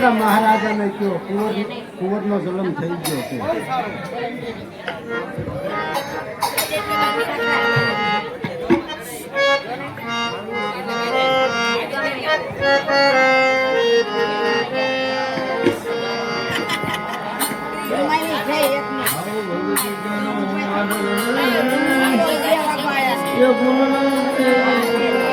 આપણા મહારાજાને કયો કુંવર કુંવરનો જલમ થઈ ગયો છે? Yeah, ગુણ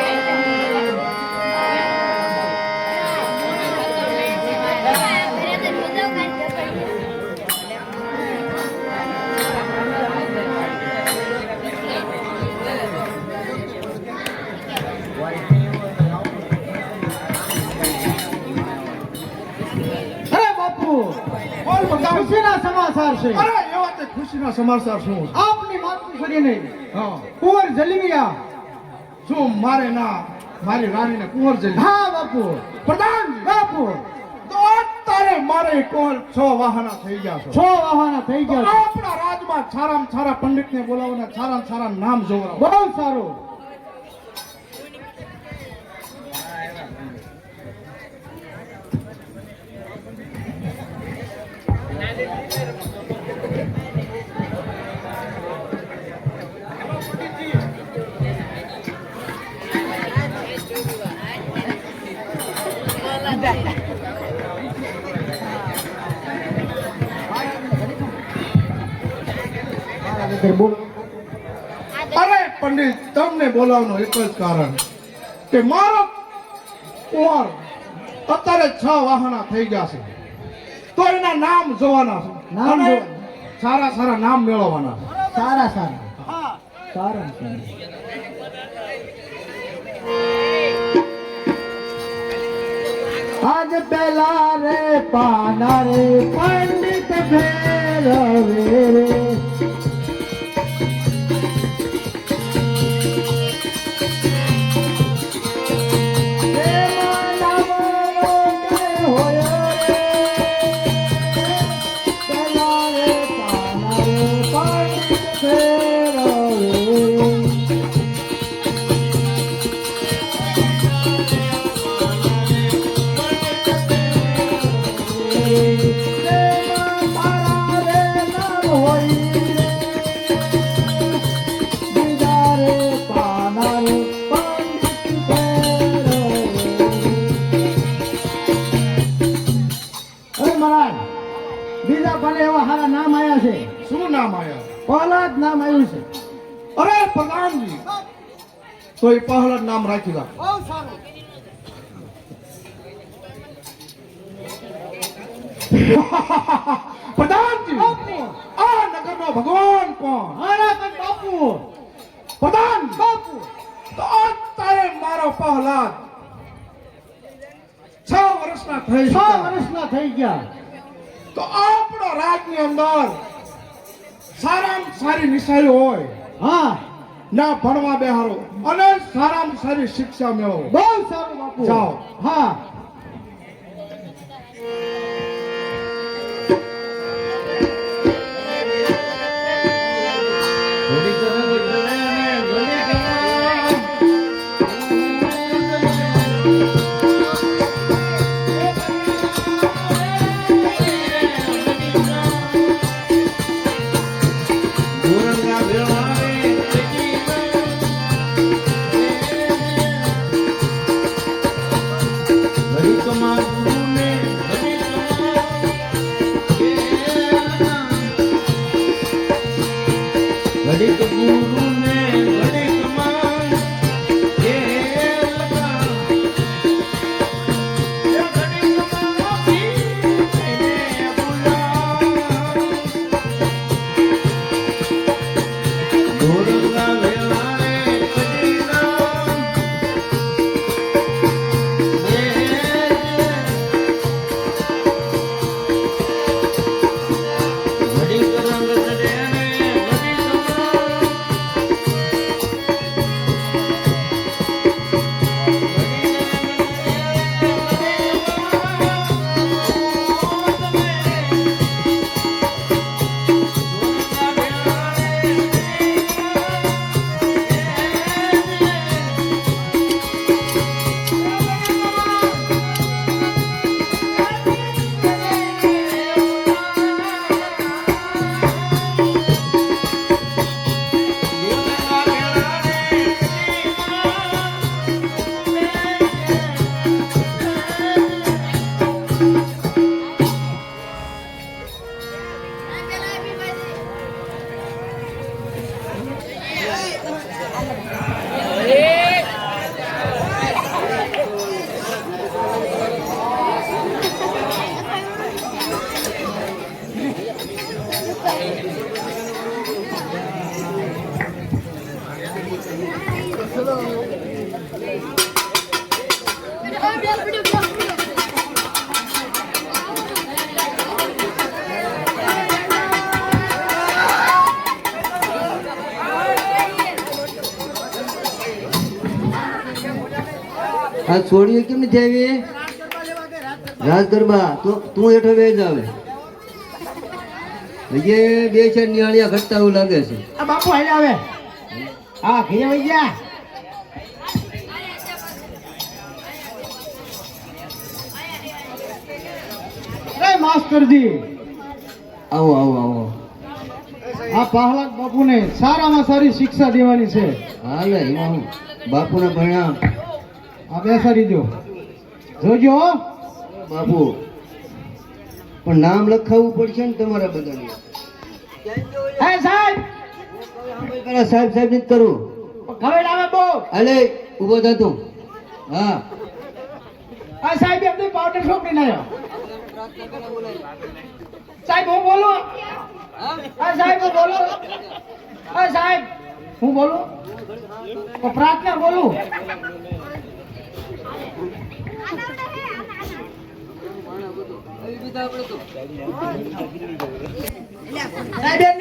ખુશીના સમાચાર છે. અરે એવા તે ખુશીના સમાચાર શું? આપની માતુશ્રીને હા. કુંવર જલિયા શું મારે ના મારી રાણીને કુંવર જઈ હા બાપુ. પ્રધાન બાપુ. તો તારે મારે કોણ છ વાહના થઈ ગયા છ. છો વાહના થઈ ગયા આપણા રાજમાં સારામાં સારા પંડિતને બોલાવવાના સારામાં સારા નામ જોવા બહુ સારું. બોલો અરે પંડિત તમને બોલાવવાનું એક જ કારણ કે મારો કુંવર અત્યારે છ વાહના થઈ ગયા છે. તો એના નામ જોવાના છે. નામ સારા સારા નામ મેળવવાના સારા સારા. સારા સારા. આજ પેલા રે પાના રે પંડિત ભેરવે રે. પ્રધાનજી આ નગરનો ભગવાન કોણ? હારા બાપુ. પ્રધાન બાપુ. તો અત્યારે મારો પહલાદ છ વર્ષના થઈ છ વર્ષના થઈ ગયા. તો આપણો રાજની અંદર સારામાં સારી નિશાળી હોય. હા. ના ભણવા બેહારો અને સારામાં સારી શિક્ષા મેળવો. બહુ સારું બાપુ. જાઓ. હા. આ છોડીએ કેમ નથી આવી? રાજ ગરબા તો તું હેઠો બે જ આવે હજી બે છે નિયાળિયા ઘટતા એવું લાગે છે. આ બાપુ હાલે આવે હા ઘરે વઈ ગયા. એ માસ્ટરજી. આવો આવો આવો. આ પહલાદ બાપુને સારામાં સારી શિક્ષા દેવાની છે. હાલે એમાં ને બાપુને ભણ્યા આ બેસાડી દો જોજો. બાપુ પણ નામ લખાવવું પડશે ને તમારા બધાને. હે સાહેબ! પેલા સાહેબ સાહેબ જ કરું. હવે લાવે બહુ. અલે ઊભો થા તું. હા. આ સાહેબ એમની પાવડર છોકરી ના સાહેબ હું બોલું? હા સાહેબ હું બોલું? હા સાહેબ હું બોલું? પ્રાર્થના બોલું?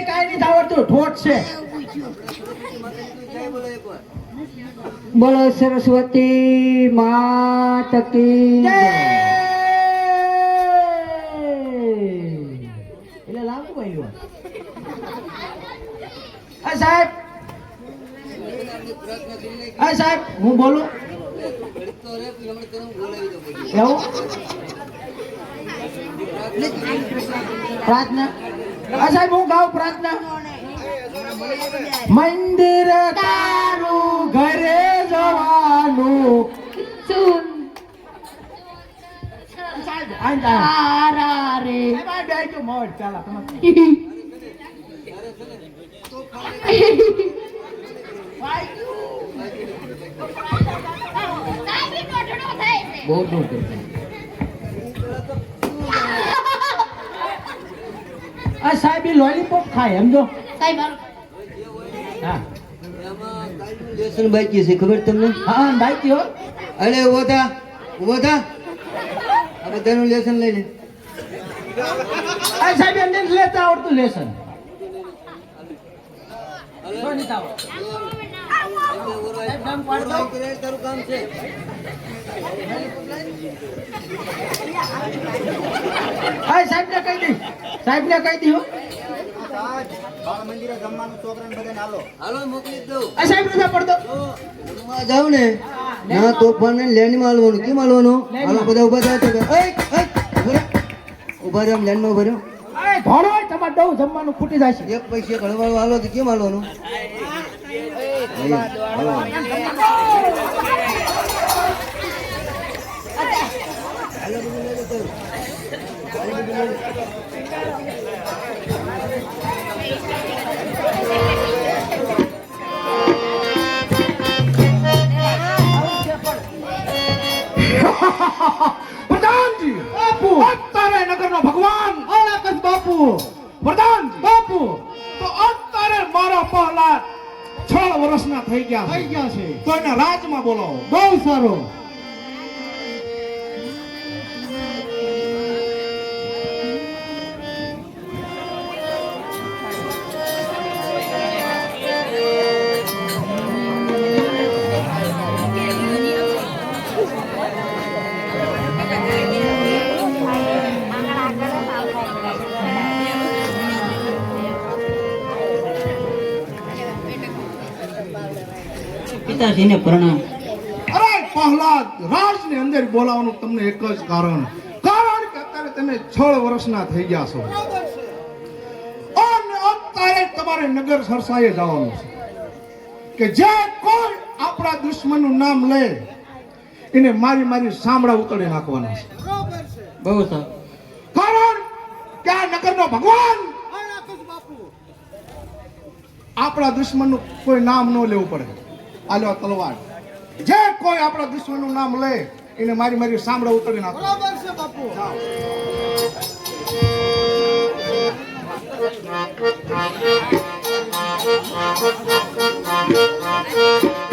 કાંઈ નથી આવડતું ઠોઠ છે બોલો સરસ્વતી માત કી! એટલે લાગુ ભાઈ સાહેબ. હા, સાહેબ, હું બોલું? એવું? પ્રાર્થના? આ સાહેબ હું ગાઉં પ્રાર્થના. મંદિર તારું ઘરે જવાનું. તારા રે. મોડ ચાલો તમારે. બહુ દૂર કરતા આ સાહેબ લોલીપોપ ખાય સમજો હા લેસન બાકી છે ખબર તમને હા બાઈક હો અરે ઊભો થા ઊભો થા આ બધાનું લેસન લઈ લે આ સાહેબ એમને લેતા આવડતું લેસન તારું કામ છે હા સાહેબ ને કહી દી સાહેબ ને કહી દી હો હાલો દઉં જાવ ને ના તોફાન ને લેન્ડમાં હાલવાનું કેમ હાલવાનું હાલો બધા ઊભા થાય તો એય, એય, ઊભા રહ્યો લેન્ડમાં ઊભા રહ્યો તમારે દઉં જમવાનું ફૂટી જાય છે એક પૈસે ઘણવાળો હાલો તો કેમ હાલવાનું પ્રધાનજી બાપુ અત્યારે નગરનો ભગવાન અલાકસ બાપુ પ્રધાન બાપુ તો અત્યારે મારા પહેલા છ વર્ષના થઈ ગયા થઈ ગયા છે તો એને રાજમાં બોલાવો બહુ સારો પિતાજીને પ્રણામ. અરે પ્રહલાદ રાજની અંદર બોલાવવાનું તમને એક જ કારણ. કારણ કે અત્યારે તમે છ વર્ષના થઈ ગયા છો. અને અત્યારે તમારે નગર સરસાએ જવાનું છે. કે જે કોઈ આપણા દુશ્મનનું નામ લે એને મારી મારી સાંભળા ઉતરી નાખવાના છે. બહુ સારું. કારણ કે આ નગરનો ભગવાન આપણા દુશ્મનનું કોઈ નામ ન લેવું પડે. આ તલવાર. જે કોઈ આપણા દુશ્મનનું નામ લે એને મારી મારી સાંભળા ઉતરી નાખો. બરાબર છે બાપુ.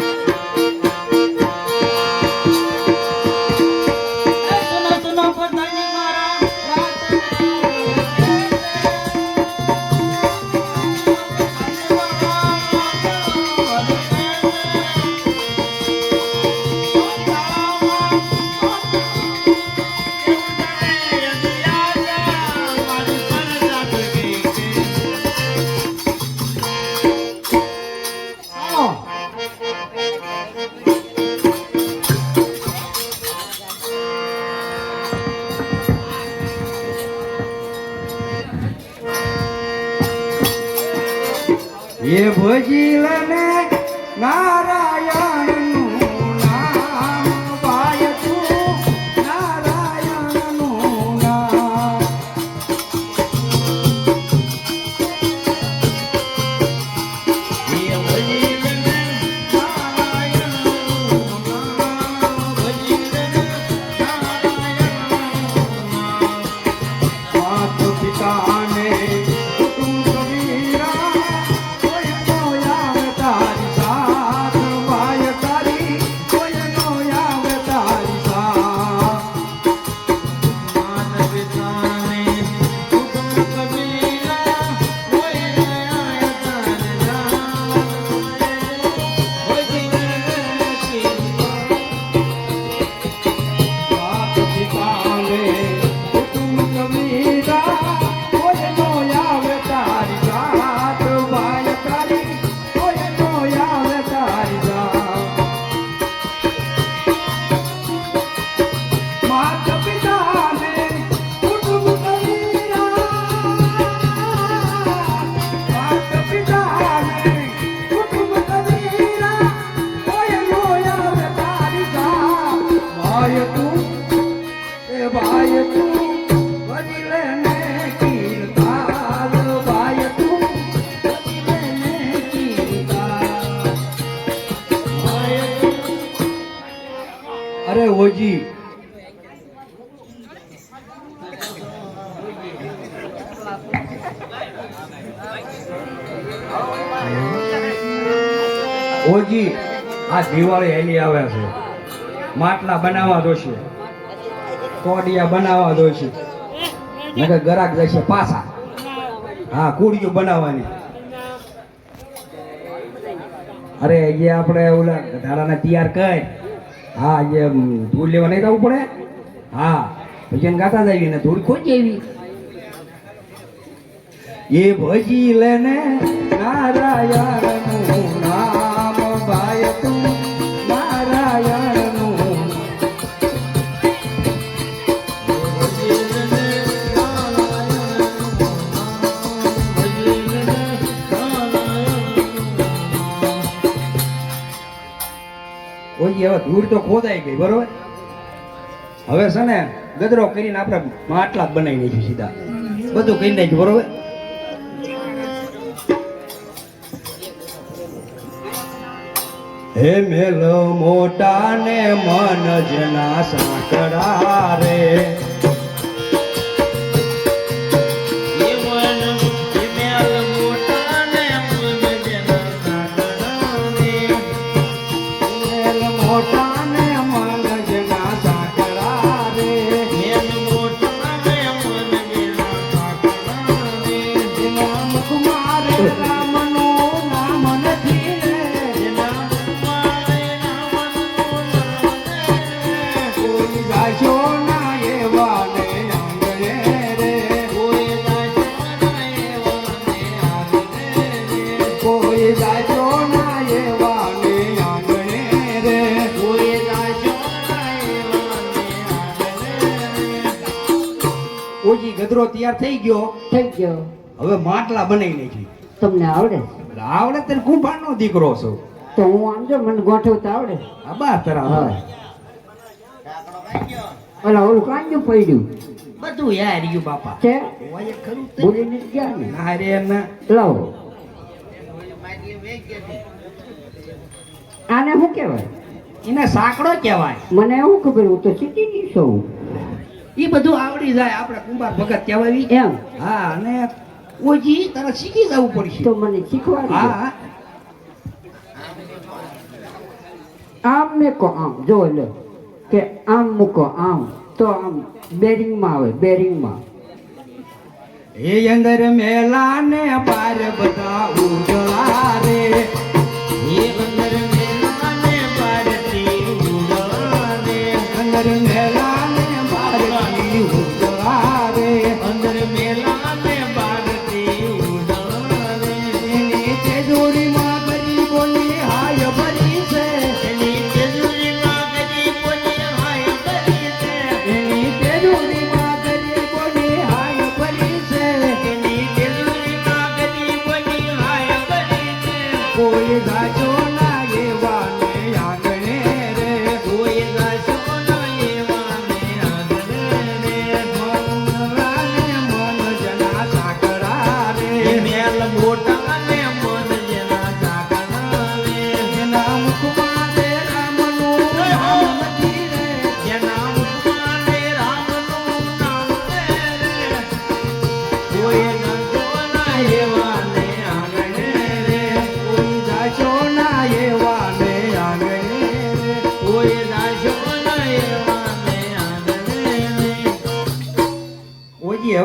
એ અરે ઓજી આ દિવાળી એની આવે છે માટલા બનાવવા દોશે કોડિયા બનાવવા દોશે નકર ગરાક જશે પાછા। હા કુડિયો બનાવવાની। અરે, એ આપણે ઓલા ધારાને તૈયાર કર હા, એ ધૂળ લેવા નહીં જવું પડે. હા, ભજન ગાતા જઈએ ને ધૂળ ખોજી આવી એ ભજી લેને નારાયણનું ઓય હવે ધૂળ તો ખોદાઈ ગઈ, બરોબર? હવે છે ને, ગદરો કરીને આપણે માટલા બનાવી નાખ્યું સીધા. બધું કરી નાખ્યું બરોબર? હે મેલ મોટા ને મન જના સાંકડા રે. તૈયાર થઈ ગયો. થઈ ગયો. હવે માટલા બનાવી લેજે તમને આવડે? આવડે તને કુંભાર નો દીકરો છો. તો હું આમ જો મને ગોઠવતા આવડે. આ બા તરા હા. ઓલા ઓલું કાંજું પડ્યું. બધું યાર રહ્યું બાપા. છે ખરું ભૂલી નથી ગયા ને? ના રે ના. લાવો. આને શું કહેવાય? એને સાંકડો કહેવાય. મને એવું ખબર હું તો ની છું. એ બધું આવડી જાય આપણે કુંભાર ભગત કહેવાય. એમ? હા અને ઓજી તારે શીખી જવું પડશે. તો મને શીખવા હા આમ મેકો આમ જો લો કે આમ મૂકો આમ તો આમ બેરિંગમાં આવે બેરિંગમાં. એ અંદર મેલા ને પાર બધા ઉજળા રે એ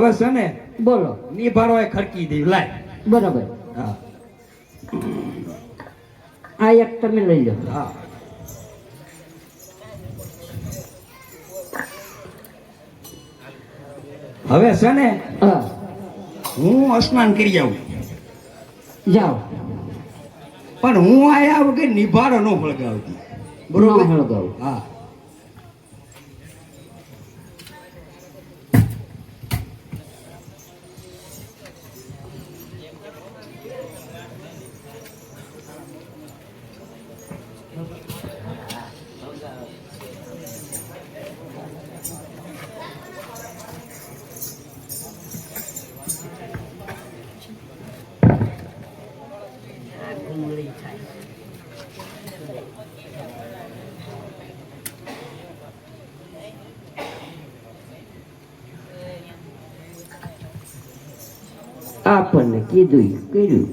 હવે છે ને બોલો. નિભારો એ ખડકી દે લાય. બરાબર. હા. આ એક તમે લઈ લો. હા. હવે છે ને હું. સ્નાન કરી આવું. જાઓ. પણ હું આયા વગર નિભારો ન ફળગાવતી બરોબર? ફળગાવું હા. આપણને કીધું કર્યું.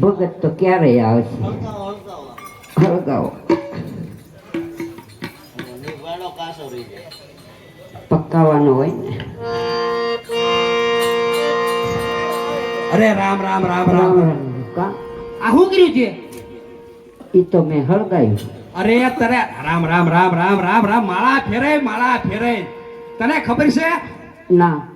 ભગત તો ક્યારે આવશે? હળગાવો પકાવવાનો હોય ને? અરે રામ રામ રામ રામ. રામ રામ. કા? આ શું કર્યું છે? એ તો મેં હળગાયું. અરે તને રામ રામ રામ રામ રામ રામ માળા ફેરે માળા ફેરે તને ખબર છે? ના.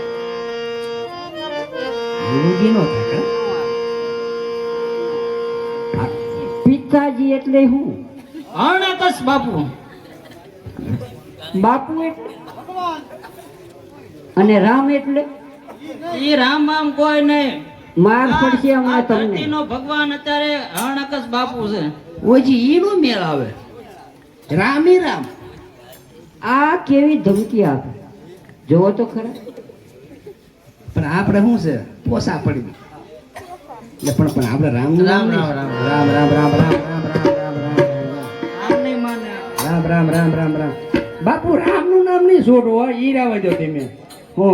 જિંદગી નો થાય પિતાજી એટલે હું? હરણાકશ બાપુ. બાપુ એટલે? અને રામ એટલે? એ રામ આમ કોઈ નહીં. માર પડશે હમણાં તમને. નો ભગવાન અત્યારે અણકસ બાપુ છે. ઓજી ઈનો મેળ આવે. રામી રામ. આ કેવી ધમકી આપે? જોવો તો ખરા. પણ આપણે શું છે પોસા પડી એટલે પણ પણ આપણે રામ રામ, રામ, રામ. રામ રામ રામ રામ રામ રામ રામ રામ રામ રામ રામ રામ રામ બાપુ રામનું નામ નહીં છોડો હો, ઈ રાવા દો તમે હો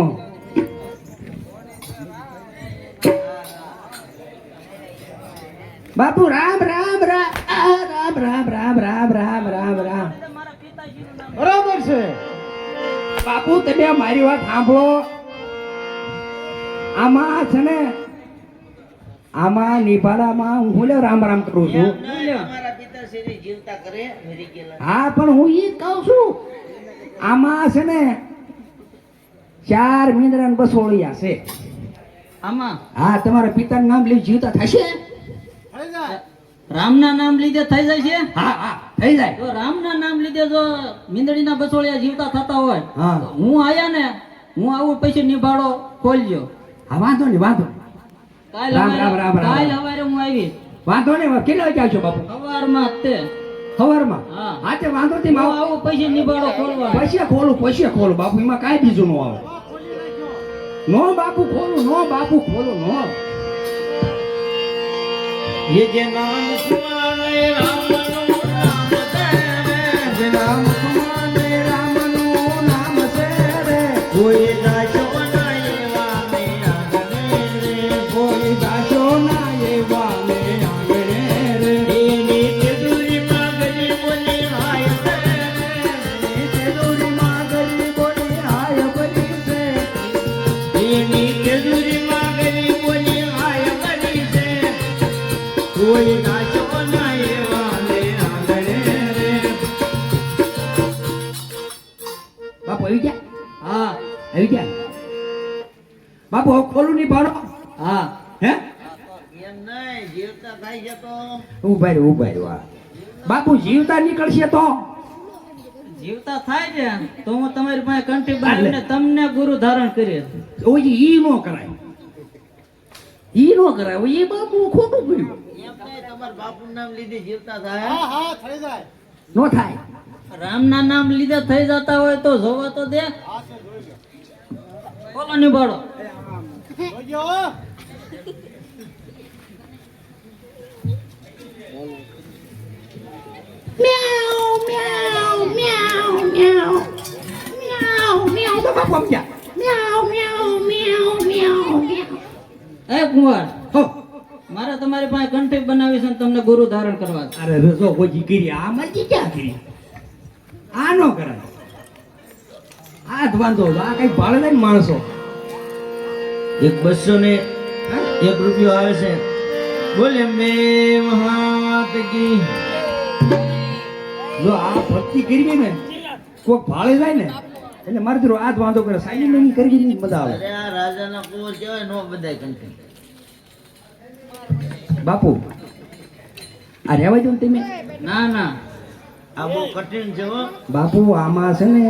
બાપુ રામ રામ રામ રામ રામ રામ રામ રામ રામ રામ બરાબર છે બાપુ તમે મારી વાત સાંભળો આમાં છે ને આમાં નિભાડામાં હું બોલે રામ રામ કરું છું. હા પણ હું એ કહું છું આમાં છે ને ચાર મીંદરા બસોળિયા છે. આમાં? હા તમારા પિતાનું નામ લઈ જીવતા થશે? રામના નામ લીધે થઈ જાય છે? હા હા થઈ જાય. તો રામના નામ લીધે જો મીંદડીના બસોળિયા જીવતા થતા હોય હા. તો હું આયા ને હું આવું પછી નિભાડો ખોલજો. હા વાંધો નહીં વાંધો નહીં. કાલ રામ, રામ, રામ, રામ, કાલ રામ. હવારે હું આવી વાંધો નહીં કેટલા વાગે આવશો બાપુ સવારમાં જ તે સવારમાં હા હા તે વાંધો નહીં હું માવો આવું પછી નિભાડો ખોલવા પૈસા ખોલું પૈસા ખોલું બાપુ એમાં કાંઈ બીજું ન આવે નો બાપુ ખોલું નો બાપુ ખોલું નો ये जे नाम सुनाए राम જીવતા નીકળશે તો? જીવતા થાય છે તો હું તમારી પાસે કંઠી બાંધીને તમને ગુરુ ધારણ કરી ઓજી ઈ નો કરાય. ઈ નો કરાય. ઈ બાપુ ખોટું કર્યું. નો થાય. રામના નામ લીધે થઈ જતા હોય તો જોવા તો દે. બોલો એ કુંવર હો. મારે તમારી પાસે કંઠી બનાવી છે ને તમને ગુરુ ધારણ કરવા. અરે રસો કોઈ કરી આ મરજી ક્યાં કરી? આ નો કરાય. આ જ વાંધો આ કઈ ભાડે લઈને માણસો. એક બસો ને એક રૂપિયો આવે છે. બોલે મે મહાત કી જો આ ભક્તિ કરવી ને કોક ભાળે જાય ને એટલે મારે તો આ જ વાંધો કરે સાઈલી નહીં કરવી નહીં મજા આવે. આ રાજાના કુંવર કહેવાય નો બધાય કંઠી. બાપુ આ રહેવા દો ને તમે? ના ના આ બહુ કઠિન છે હો. બાપુ આમાં છે ને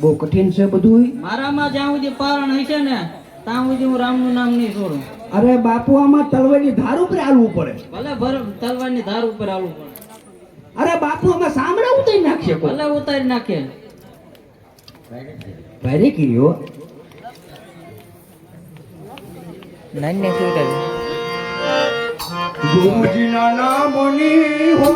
બહુ કઠિન છે બધું. મારામાં જ્યાં સુધી પારણ હશે ને ત્યાં સુધી હું રામનું નામ નહીં છોડું. અરે બાપુ આમાં તલવારની ધાર ઉપર હાલવું પડે. ભલે ભર તલવારની ધાર ઉપર આવવું પડે. અરે બાપુ અમે સામડા ઉતારી નાખીએ ભલે ઉતારી નાખે. ભારે કર્યો. ગુરુજીના નામની હો.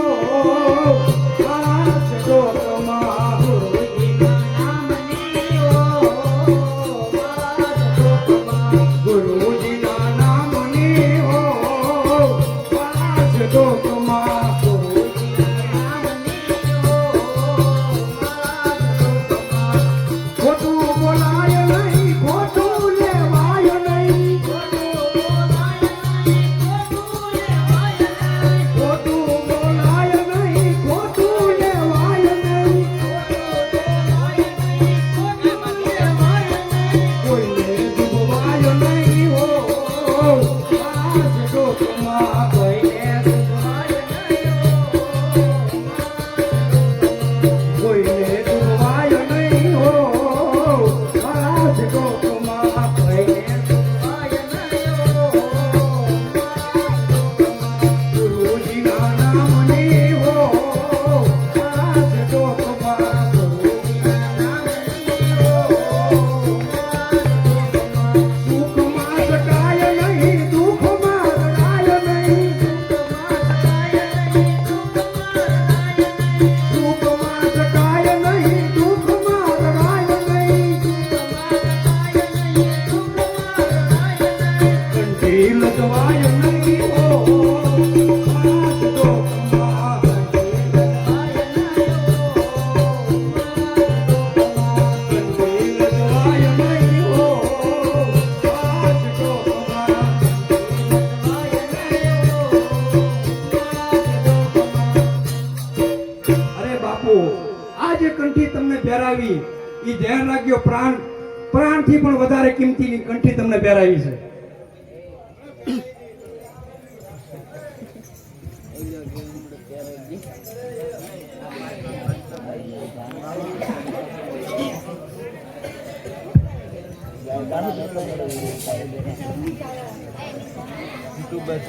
બાપુ આ જે કંઠી તમને પહેરાવી એ ધ્યાન રાખજો, પ્રાણ, પ્રાણથી પણ વધારે કિંમતીની કંઠી તમને પહેરાવી છે. હાલો